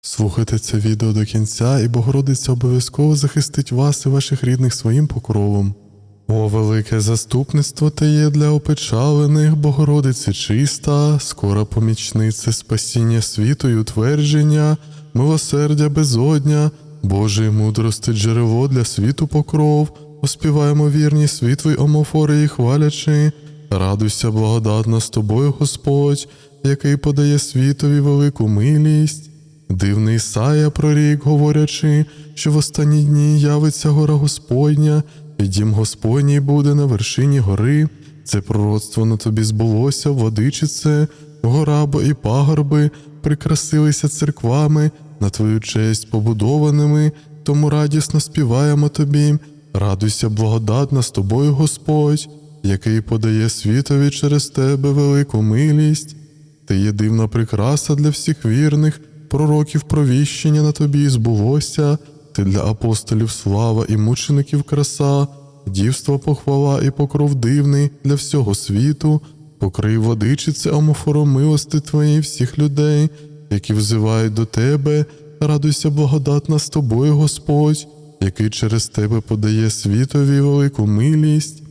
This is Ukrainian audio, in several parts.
Слухайте це відео до кінця, і Богородиця обов'язково захистить вас і ваших рідних своїм покровом. О, велике заступництво те є для опечалених, Богородице чиста, скора помічниця спасіння світу і утвердження, милосердя безодня, Божої мудрости джерело для світу покров, оспіваємо вірні світлий омофори і хвалячи, радуйся благодатна з тобою, Господь, який подає світові велику милість. Дивний Ісая прорік, говорячи, що в останні дні явиться гора Господня, і дім Господній буде на вершині гори. Це пророцтво на тобі збулося, водичице, гора бо і пагорби прикрасилися церквами на твою честь побудованими, тому радісно співаємо тобі. Радуйся, благодатна з тобою, Господь, який подає світові через тебе велику милість. Ти є дивна прикраса для всіх вірних, пророків провіщення на тобі збулося, ти для апостолів слава і мучеників краса, дівство похвала і покров дивний для всього світу, покрий водичице омофором милости твоєї всіх людей, які взивають до тебе, радуйся благодатна з тобою, Господь, який через тебе подає світові велику милість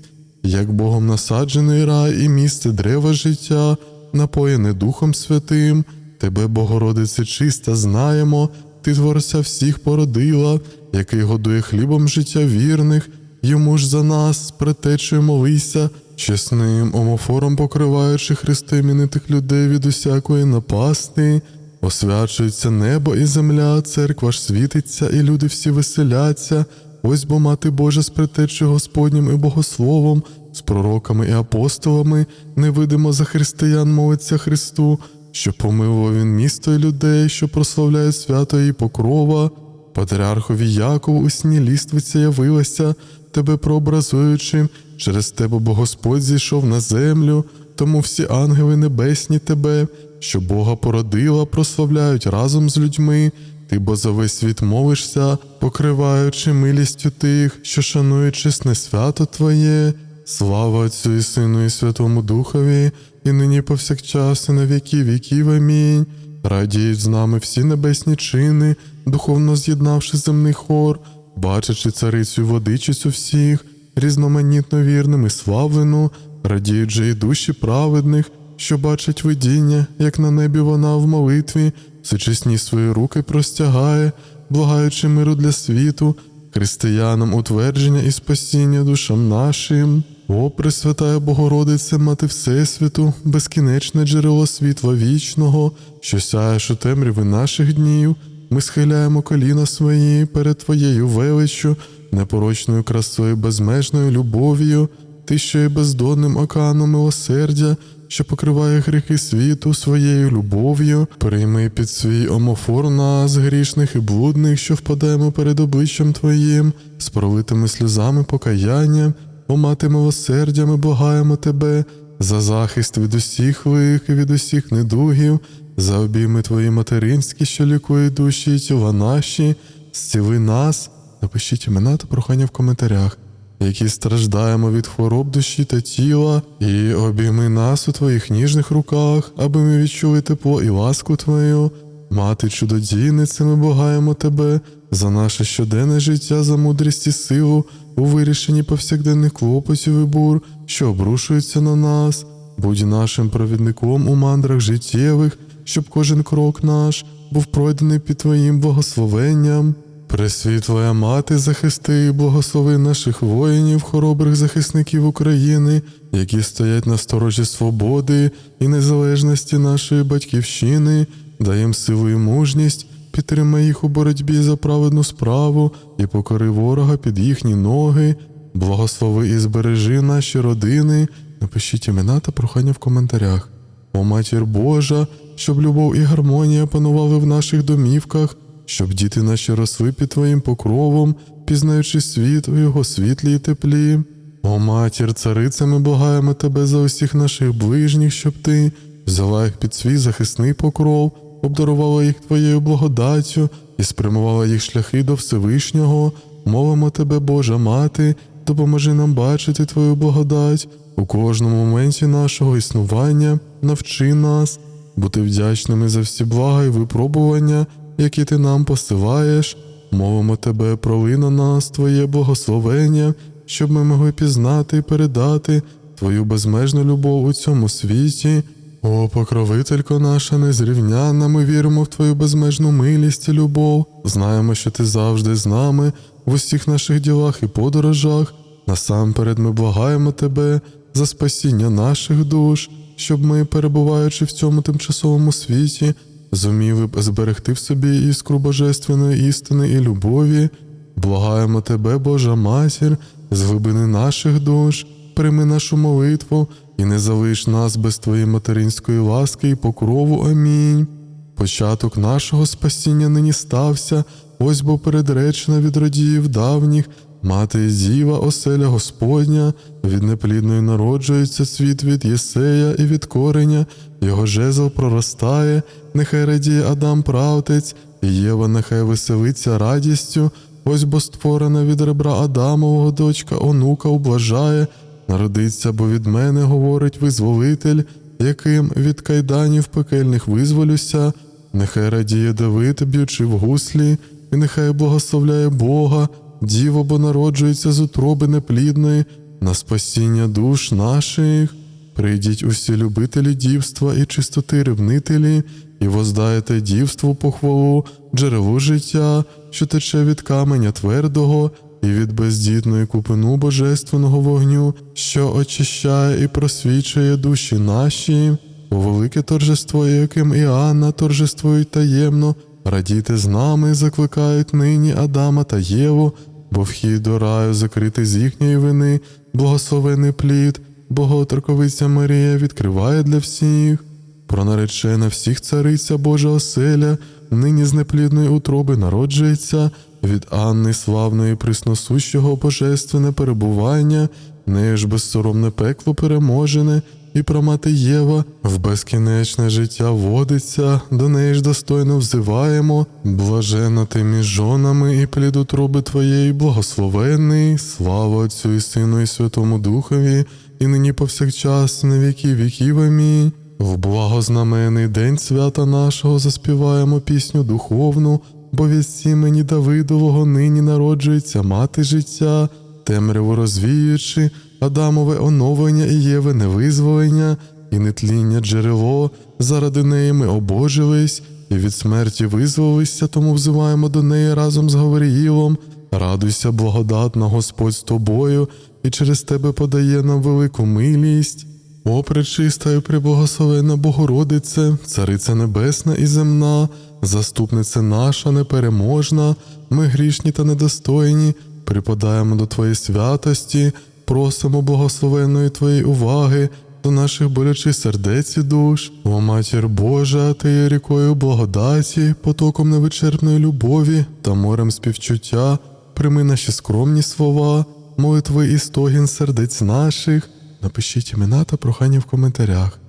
як Богом насаджений рай і місце дерева життя, напоєне Духом Святим, Тебе, Богородице, чиста, знаємо, Ти творця всіх породила, який годує хлібом життя вірних, йому ж за нас, претечою молися, чесним омофором покриваючи хрести іменитих людей від усякої напасти. Освячується небо і земля, церква ж світиться, і люди всі веселяться. Ось бо мати Божа з притечею Господнім і богословом, з пророками і апостолами, невидимо за християн молиться Христу, що помилував він місто і людей, що прославляє свято її покрова. Патріархові Якову у сні ліствиця явилася, тебе прообразуючи, через тебе бо Господь зійшов на землю, тому всі ангели небесні тебе, що Бога породила, прославляють разом з людьми. Ти бо за весь світ молишся, покриваючи милістю тих, що шанують чесне свято Твоє, слава Отцю і Сину, і Святому Духові, і нині повсякчас, і на віки віків. Амінь. Радіють з нами всі небесні чини, духовно з'єднавши земний хор, бачачи царицю водичицю всіх, різноманітно вірним і славлену, радіють же і душі праведних, що бачать видіння, як на небі вона в молитві, всечесні свої руки простягає, благаючи миру для світу, християнам утвердження і спасіння душам нашим. О, Пресвятая Богородице, Мати Всесвіту, безкінечне джерело світла вічного, що сяєш у темряви наших днів, ми схиляємо коліна свої перед Твоєю величчю, непорочною красою, безмежною любов'ю, ти, що є бездонним океаном милосердя, що покриває гріхи світу своєю любов'ю, прийми під свій омофор нас, грішних і блудних, що впадаємо перед обличчям Твоїм, з пролитими сльозами покаяння, о мати милосердя, ми благаємо Тебе, за захист від усіх лих і від усіх недугів, за обійми Твої материнські, що лікують душі і тіла наші, зціли нас, напишіть імена та прохання в коментарях які страждаємо від хвороб душі та тіла, і обійми нас у твоїх ніжних руках, аби ми відчули тепло і ласку Твою. Мати чудодійнице, ми благаємо тебе за наше щоденне життя, за мудрість і силу у вирішенні повсякденних клопотів і бур, що обрушуються на нас. Будь нашим провідником у мандрах життєвих, щоб кожен крок наш був пройдений під Твоїм благословенням. Пресвітла мати, захисти і благослови наших воїнів, хоробрих захисників України, які стоять на сторожі свободи і незалежності нашої батьківщини, дай їм силу і мужність, підтримай їх у боротьбі за праведну справу і покори ворога під їхні ноги, благослови і збережи наші родини. Напишіть імена та прохання в коментарях. О матір Божа, щоб любов і гармонія панували в наших домівках щоб діти наші росли під Твоїм покровом, пізнаючи світ у його світлі і теплі. О матір, царице, ми благаємо тебе за усіх наших ближніх, щоб ти взяла їх під свій захисний покров, обдарувала їх Твоєю благодаттю і спрямувала їх шляхи до Всевишнього. Молимо тебе, Божа Мати, допоможи нам бачити Твою благодать у кожному моменті нашого існування, навчи нас, бути вдячними за всі блага і випробування які ти нам посилаєш. Мовимо тебе, проли на нас Твоє благословення, щоб ми могли пізнати і передати Твою безмежну любов у цьому світі. О, покровителько наша незрівнянна, ми віримо в Твою безмежну милість і любов. Знаємо, що ти завжди з нами в усіх наших ділах і подорожах. Насамперед ми благаємо тебе за спасіння наших душ, щоб ми, перебуваючи в цьому тимчасовому світі, зуміли б зберегти в собі іскру божественної істини і любові. Благаємо тебе, Божа Матір, з глибини наших душ, прийми нашу молитву і не залиш нас без твоєї материнської ласки і покрову. Амінь. Початок нашого спасіння нині стався, ось бо передречена від родіїв давніх, мати і діва, оселя Господня, від неплідної народжується світ від Єсея і від кореня, його жезл проростає, нехай радіє Адам правтець, і Єва нехай веселиться радістю, ось бо створена від ребра Адамового дочка онука ублажає, народиться, бо від мене говорить визволитель, яким від кайданів пекельних визволюся. Нехай радіє Давид, б'ючи в гуслі, і нехай благословляє Бога, діво, бо народжується з утроби неплідної, на спасіння душ наших. Прийдіть усі любителі дівства і чистоти ревнителі, і воздайте дівству похвалу, джерелу життя, що тече від каменя твердого, і від бездітної купину божественного вогню, що очищає і просвічує душі наші. У велике торжество, яким і Анна торжествують таємно, радійте з нами, закликають нині Адама та Єву, бо вхід до раю закритий з їхньої вини, благословений плід, Боготроковиця Марія відкриває для всіх. Пронаречена всіх цариця Божа оселя, нині з неплідної утроби народжується, від Анни славної присносущого божественне перебування, нею ж безсоромне пекло переможене, і промати Єва в безкінечне життя водиться, до неї ж достойно взиваємо, блажена ти між жонами і плід утроби твоєї, благословенний, слава Отцю і Сину, і Святому Духові, і нині повсякчас, на віки віків. Амінь. В благознаменний день свята нашого заспіваємо пісню духовну, бо від сімені Давидового нині народжується мати життя, темряву розвіючи, Адамове оновлення і Єве невизволення, і нетління джерело, заради неї ми обожились, і від смерті визволилися, тому взиваємо до неї разом з Гавриїлом. Радуйся, благодатна Господь з тобою, і через тебе подає нам велику милість. О, пречиста і преблагословенна Богородице, Цариця Небесна і земна, заступниця наша непереможна, ми грішні та недостойні, припадаємо до Твоєї святості, просимо благословенної Твоєї уваги до наших болячих сердець і душ. О, Матір Божа, Ти є рікою благодаті, потоком невичерпної любові та морем співчуття, прийми наші скромні слова, молитви і стогін сердець наших. Напишіть імена та прохання в коментарях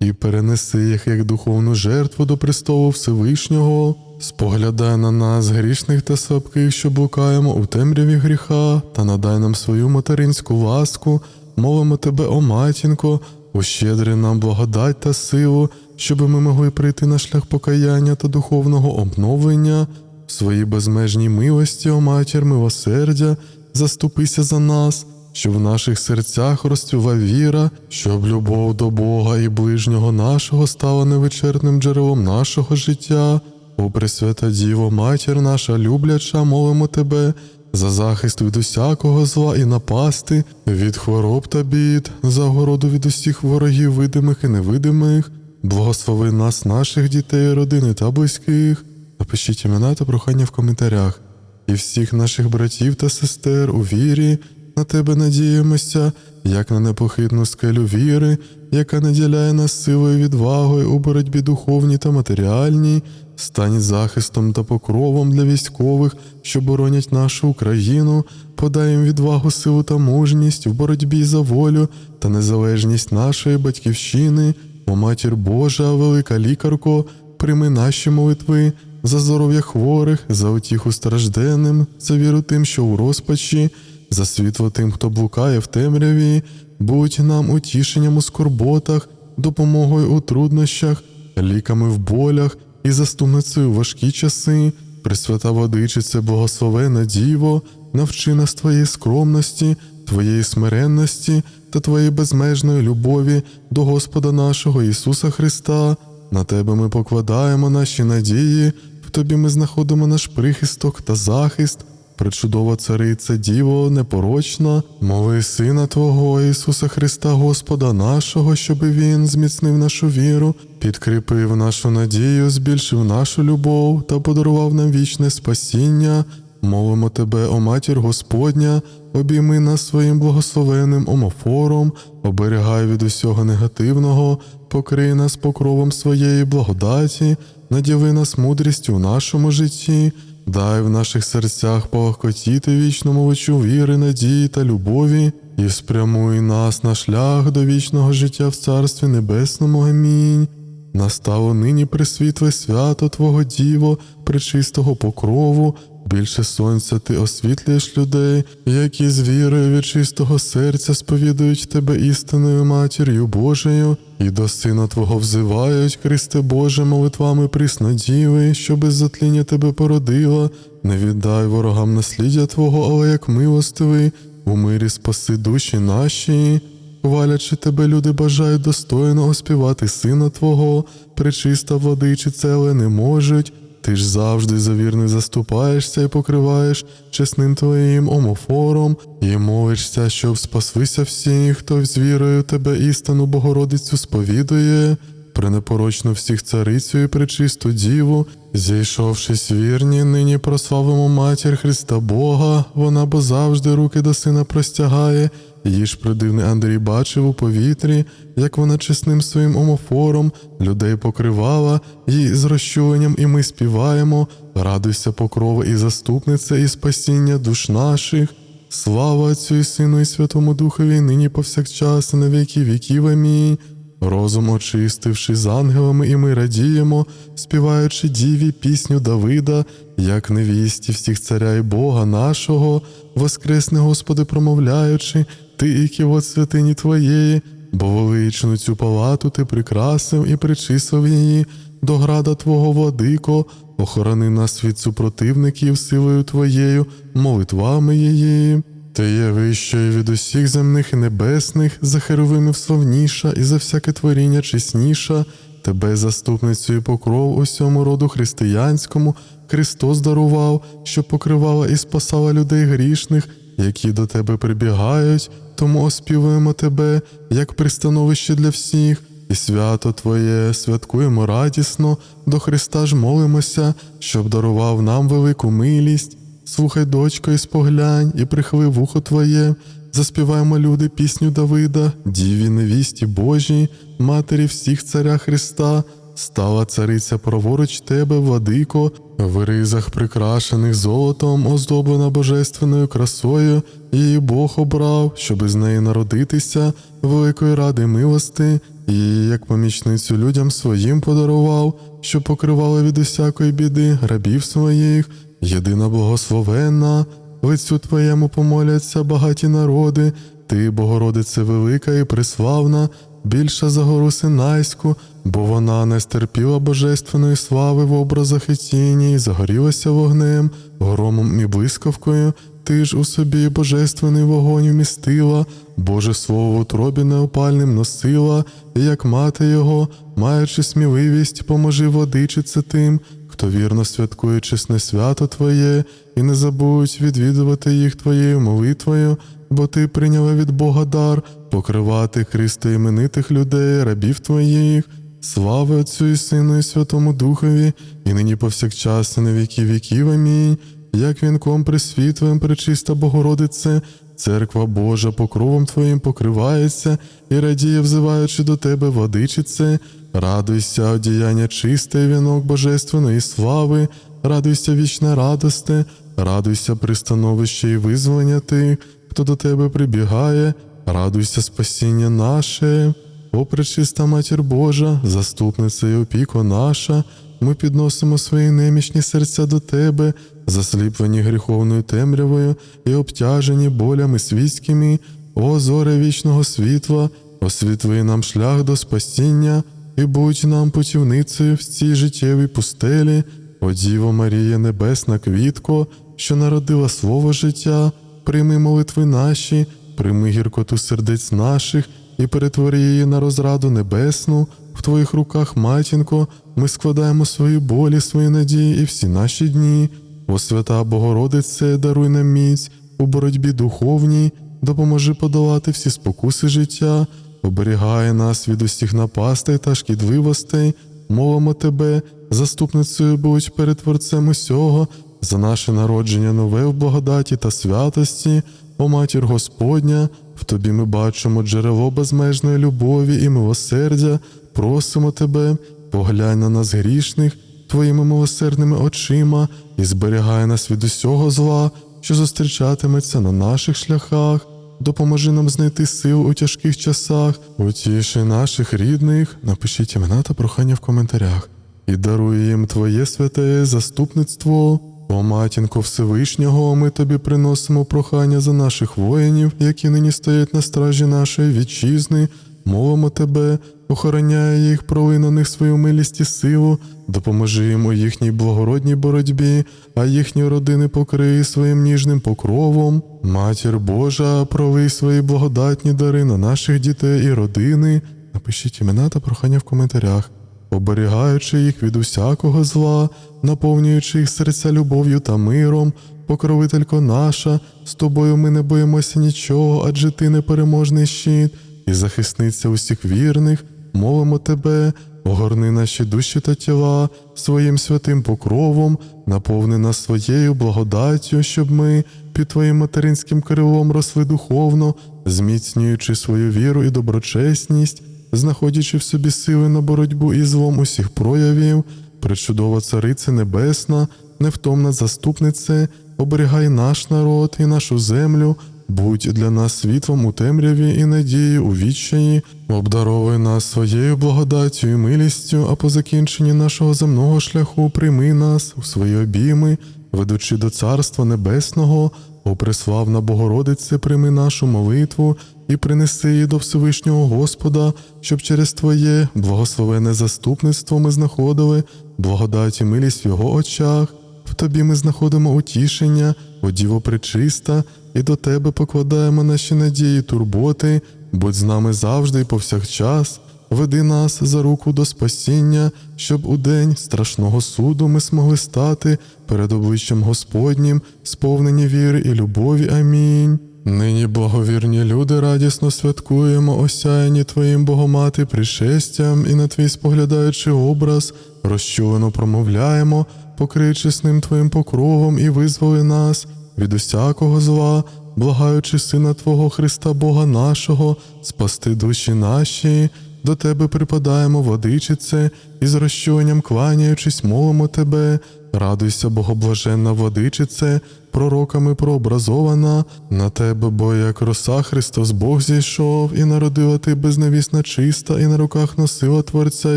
і перенеси їх як духовну жертву до престолу Всевишнього. Споглядай на нас, грішних та слабких, що блукаємо у темряві гріха, та надай нам свою материнську ласку, молимо тебе, о матінко, ущедри нам благодать та силу, щоб ми могли прийти на шлях покаяння та духовного обновлення. В своїй безмежній милості, о матір милосердя, заступися за нас щоб в наших серцях розцвіла віра, щоб любов до Бога і ближнього нашого стала невичерпним джерелом нашого життя. О Пресвята Діво, Матір наша любляча, молимо Тебе за захист від усякого зла і напасти, від хвороб та бід, за огороду від усіх ворогів, видимих і невидимих, благослови нас, наших дітей, родини та близьких. Напишіть імена та прохання в коментарях. І всіх наших братів та сестер у вірі, на тебе надіємося, як на непохитну скелю віри, яка наділяє нас силою відвагою у боротьбі духовній та матеріальній, стань захистом та покровом для військових, що боронять нашу Україну, подай їм відвагу, силу та мужність в боротьбі за волю та незалежність нашої батьківщини, о матір Божа, велика лікарко, прийми наші молитви. За здоров'я хворих, за утіху стражденним, за віру тим, що у розпачі, за світло тим, хто блукає в темряві, будь нам утішенням у скорботах, допомогою у труднощах, ліками в болях і заступницею важкі часи. Пресвята Водичице, благословена Діво, навчи нас твоєї скромності, твоєї смиренності та твоєї безмежної любові до Господа нашого Ісуса Христа. На тебе ми покладаємо наші надії, в тобі ми знаходимо наш прихисток та захист. Пречудова цариця Діво, непорочна, моли Сина Твого Ісуса Христа, Господа нашого, щоби Він зміцнив нашу віру, підкріпив нашу надію, збільшив нашу любов та подарував нам вічне спасіння. Молимо Тебе, о матір Господня, обійми нас своїм благословенним омофором, оберігай від усього негативного, покрий нас покровом своєї благодаті, надіви нас мудрістю у нашому житті. Дай в наших серцях палахкотіти вічному вечу віри, надії та любові, і спрямуй нас на шлях до вічного життя в Царстві Небесному. Амінь. Настало нині присвітле свято Твого Діво, пречистого покрову, більше сонця ти освітлюєш людей, які з вірою від чистого серця сповідують тебе істинною матір'ю Божою, і до Сина Твого взивають, Христе Боже, молитвами приснодіви, що без затління тебе породила. Не віддай ворогам насліддя Твого, але як милостивий, у мирі спаси душі наші. Хвалячи тебе, люди бажають достойно оспівати сина Твого, пречиста владичице, але не можуть. Ти ж завжди за вірних заступаєшся і покриваєш чесним твоїм омофором, і молишся, щоб спаслися всі, хто з вірою тебе істину Богородицю сповідує, пренепорочну всіх царицю і пречисту діву, зійшовшись вірні, нині прославимо матір Христа Бога, вона бо завжди руки до сина простягає. Її ж придивний Андрій бачив у повітрі, як вона чесним своїм омофором людей покривала, їй з розчуленням, і ми співаємо. Радуйся, покрова і заступниця, і спасіння душ наших. Слава Отцю і Сину, і Святому Духові, нині повсякчас, і на віки віків. Амінь. Розум очистивши з ангелами, і ми радіємо, співаючи діві пісню Давида, як невісті всіх царя і Бога нашого, воскресне, Господи, промовляючи, Ти і святині Твоєї, бо величну цю палату ти прикрасив і причислив її до града Твого владико, охорони нас від супротивників силою Твоєю, молитвами її. Ти є вищою від усіх земних і небесних, за херовимів славніша і за всяке творіння чесніша, тебе, заступницю і покров усьому роду християнському, Христос дарував, що покривала і спасала людей грішних, які до тебе прибігають, тому оспівуємо тебе, як пристановище для всіх, і свято Твоє святкуємо радісно, до Христа ж молимося, щоб дарував нам велику милість. Слухай, дочко, і споглянь, і прихили вухо Твоє, заспіваємо люди пісню Давида, діві невісті Божій, матері всіх царя Христа, стала цариця праворуч тебе, владико, в ризах прикрашених золотом, оздоблена божественною красою, її Бог обрав, щоб з неї народитися, великої ради милости, її як помічницю людям своїм подарував, що покривала від усякої біди рабів своїх. Єдина благословенна, лицю Твоєму помоляться багаті народи, Ти, Богородице велика і приславна, більша за гору Синайську, бо вона не стерпіла божественної слави в образах і тіні, і загорілася вогнем, громом і блискавкою. Ти ж у собі божественний вогонь вмістила, Боже Слово в утробі неопальним носила, і як мати його, маючи сміливість, поможи владичице тим, хто вірно святкує чесне свято Твоє, і не забудь відвідувати їх Твоєю молитвою, бо Ти прийняла від Бога дар покривати Христа іменитих людей, рабів Твоїх. Слава Отцю і Сину, і Святому Духові, і нині повсякчас, і на віки віків. Амінь. Як вінком присвітлим, пречиста Богородице, церква Божа покровом Твоїм покривається і радіє, взиваючи до Тебе, владичице, радуйся, одіяння чисте, вінок божественної слави, радуйся, вічна радосте, радуйся, пристановище і визволення тих, хто до Тебе прибігає, радуйся, спасіння наше. О, пречиста Матір Божа, заступниця і опіко наша, ми підносимо свої немічні серця до Тебе, засліплені гріховною темрявою і обтяжені болями світськими, о зоре вічного світла, освітли нам шлях до спасіння, і будь нам путівницею в цій життєвій пустелі. О Діво Марія, небесна квітко, що народила слово життя, прийми молитви наші, прийми гіркоту сердець наших і перетвори її на розраду небесну. В твоїх руках, матінко, ми складаємо свої болі, свої надії і всі наші дні. О свята Богородице, даруй нам міць у боротьбі духовній, допоможи подолати всі спокуси життя, оберігай нас від усіх напастей та шкідливостей, молимо тебе, заступницею будь перед Творцем усього, за наше народження нове в благодаті та святості, о матір Господня, в тобі ми бачимо джерело безмежної любові і милосердя, просимо тебе, поглянь на нас грішних твоїми милосердними очима і зберігай нас від усього зла, що зустрічатиметься на наших шляхах. Допоможи нам знайти сил у тяжких часах, утіши наших рідних, напишіть імена та прохання в коментарях і даруй їм Твоє святе заступництво. О матінко Всевишнього, ми тобі приносимо прохання за наших воїнів, які нині стоять на стражі нашої вітчизни. Молимо тебе, охороняй їх, проли на них свою милість і силу, допоможи їм у їхній благородній боротьбі, а їхні родини покрий своїм ніжним покровом. Матір Божа, пролий свої благодатні дари на наших дітей і родини. Напишіть імена та прохання в коментарях оберігаючи їх від усякого зла, наповнюючи їх серця любов'ю та миром, покровителько наша, з тобою ми не боїмося нічого, адже ти непереможний щит, і захисниця усіх вірних, молимо тебе, огорни наші душі та тіла своїм святим покровом, наповни нас своєю благодаттю, щоб ми під твоїм материнським крилом росли духовно, зміцнюючи свою віру і доброчесність знаходячи в собі сили на боротьбу із злом усіх проявів, причудова цариця небесна, невтомна заступнице, оберігай наш народ і нашу землю, будь для нас світлом у темряві і надією у відчаї, обдаровуй нас своєю благодаттю і милістю, а по закінченні нашого земного шляху прийми нас у свої обійми, ведучи до Царства Небесного. О преславна Богородице, прийми нашу молитву і принеси її до Всевишнього Господа, щоб через Твоє благословене заступництво ми знаходили благодать і милість в Його очах. В Тобі ми знаходимо утішення, о Діво пречиста, і до Тебе покладаємо наші надії, турботи, будь з нами завжди і повсякчас. Веди нас за руку до спасіння, щоб у день страшного суду ми змогли стати перед обличчям Господнім, сповнені віри і любові. Амінь. Нині благовірні люди радісно святкуємо, осяяні Твоїм Богомати пришестям і на твій споглядаючи образ, розчулено промовляємо, покрий чесним Твоїм покровом і визволи нас від усякого зла, благаючи Сина Твого Христа Бога нашого, спасти душі наші. До тебе припадаємо, владичице, і з розчуванням кланяючись, молимо тебе, радуйся, богоблаженна владичице, пророками прообразована, на тебе, бо як роса Христос Бог зійшов, і народила ти безневісна чиста, і на руках носила Творця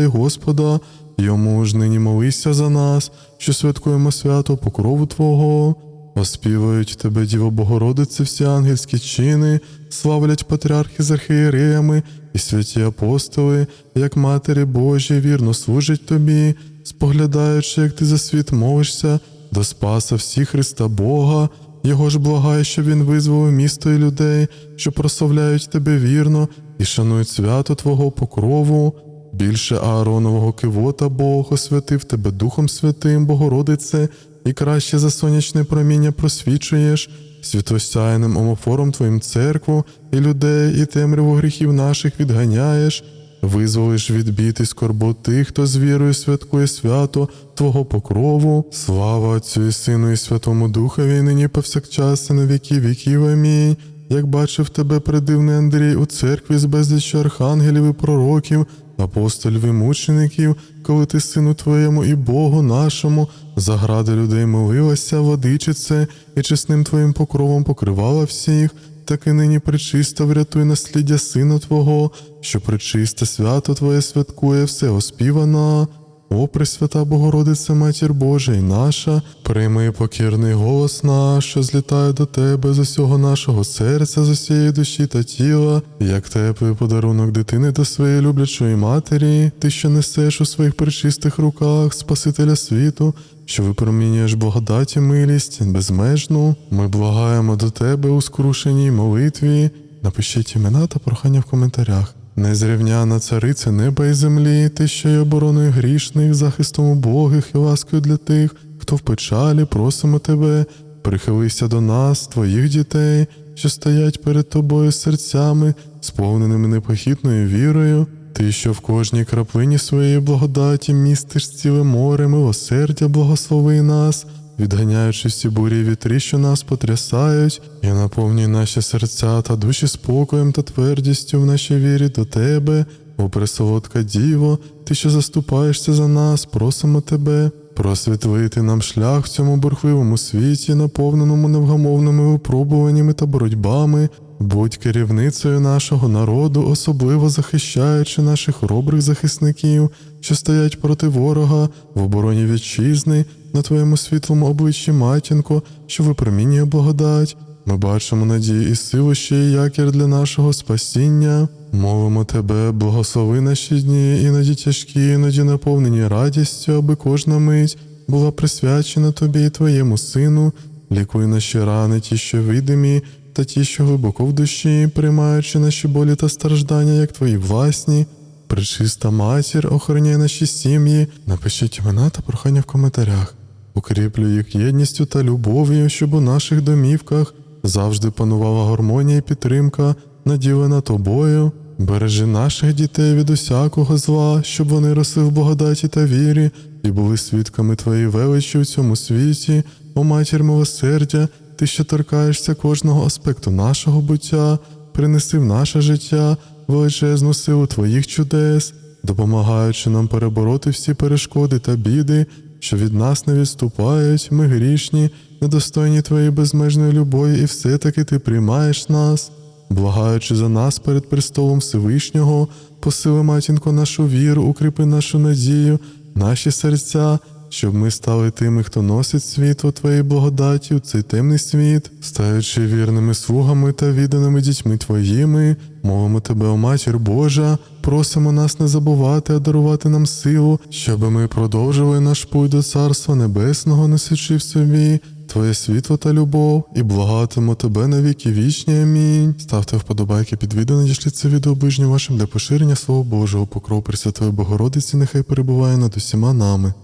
і Господа, йому ж нині молися за нас, що святкуємо свято покрову Твого. Оспівують тебе, Діво Богородице, всі ангельські чини, славлять патріархи з архієреями і святі апостоли, як Матері Божі, вірно служать тобі, споглядаючи, як ти за світ молишся, до Спаса всіх Христа Бога, його ж благай, щоб він визволив місто і людей, що прославляють тебе вірно і шанують свято Твого покрову. Більше Ааронового кивота Бог освятив тебе Духом Святим, Богородице, і краще за сонячне проміння просвічуєш, світосяйним омофором Твоїм церкву, і людей, і темряву гріхів наших відганяєш, визволиш від бід і тих, хто з вірою святкує свято Твого покрову. Слава Отцю і Сину, і Святому Духові, нині повсякчас, і на віки віків. Амінь. Як бачив тебе придивний Андрій у церкві з безліччю архангелів і пророків, апостолів і мучеників, коли ти сину твоєму і Богу нашому, загради людей молилася, владичице, і чесним твоїм покровом покривала всіх, так і нині причисто врятуй насліддя сина Твого, що причисте свято Твоє святкує все оспівано. О, Пресвята Богородице, Матір Божа і наша, прийми покірний голос наш, що злітає до Тебе з усього нашого серця, з усієї душі та тіла, як теплий подарунок дитини до своєї люблячої матері, ти, що несеш у своїх причистих руках Спасителя світу, що випромінюєш благодаті милість безмежну. Ми благаємо до Тебе у скрушеній молитві. Напишіть імена та прохання в коментарях. Незрівняна цариця неба і землі, ти, що є обороною грішних, захистом убогих і ласкою для тих, хто в печалі, просимо тебе, прихилися до нас, твоїх дітей, що стоять перед тобою серцями, сповненими непохитною вірою. Ти, що в кожній краплині своєї благодаті містиш ціле море милосердя, благослови нас, відганяючи всі бурі й вітри, що нас потрясають, і наповнюй наші серця та душі спокоєм та твердістю в нашій вірі до Тебе, о пресолодка Діво, Ти, що заступаєшся за нас, просимо Тебе. Просвітлити нам шлях в цьому бурхливому світі, наповненому невгамовними випробуваннями та боротьбами, будь керівницею нашого народу, особливо захищаючи наших хоробрих захисників, що стоять проти ворога в обороні вітчизни, на твоєму світлому обличчі матінко, що випромінює благодать. Ми бачимо надію і силу ще й якір для нашого спасіння. Мовимо тебе, благослови наші дні, іноді тяжкі, іноді наповнені радістю, аби кожна мить була присвячена тобі і твоєму сину. Лікуй наші рани, ті, що видимі, та ті, що глибоко в душі, приймаючи наші болі та страждання, як твої власні. Пречиста матір, охороняй наші сім'ї, напишіть імена та прохання в коментарях. Укріплюй їх єдністю та любов'ю, щоб у наших домівках завжди панувала гармонія і підтримка, наділена тобою. Бережи наших дітей від усякого зла, щоб вони росли в благодаті та вірі і були свідками твоєї величі у цьому світі, о матір милосердя, ти, що торкаєшся кожного аспекту нашого буття, принеси в наше життя величезну силу твоїх чудес, допомагаючи нам перебороти всі перешкоди та біди, що від нас не відступають, ми грішні, недостойні твоєї безмежної любові, і все-таки ти приймаєш нас, благаючи за нас перед престолом Всевишнього, посили матінко нашу віру, укріпи нашу надію, наші серця. Щоб ми стали тими, хто носить світло Твоєї благодаті у цей темний світ, стаючи вірними слугами та відданими дітьми Твоїми, мовимо Тебе, о Матір Божа, просимо нас не забувати, а дарувати нам силу, щоб ми продовжували наш путь до Царства Небесного, несучи в собі Твоє світло та любов, і благатимо Тебе на віки вічні. Амінь. Ставте вподобайки під відео, надішліть це відео ближнім вашим для поширення Слова Божого, покров Пресвятої Богородиці, нехай перебуває над усіма нами.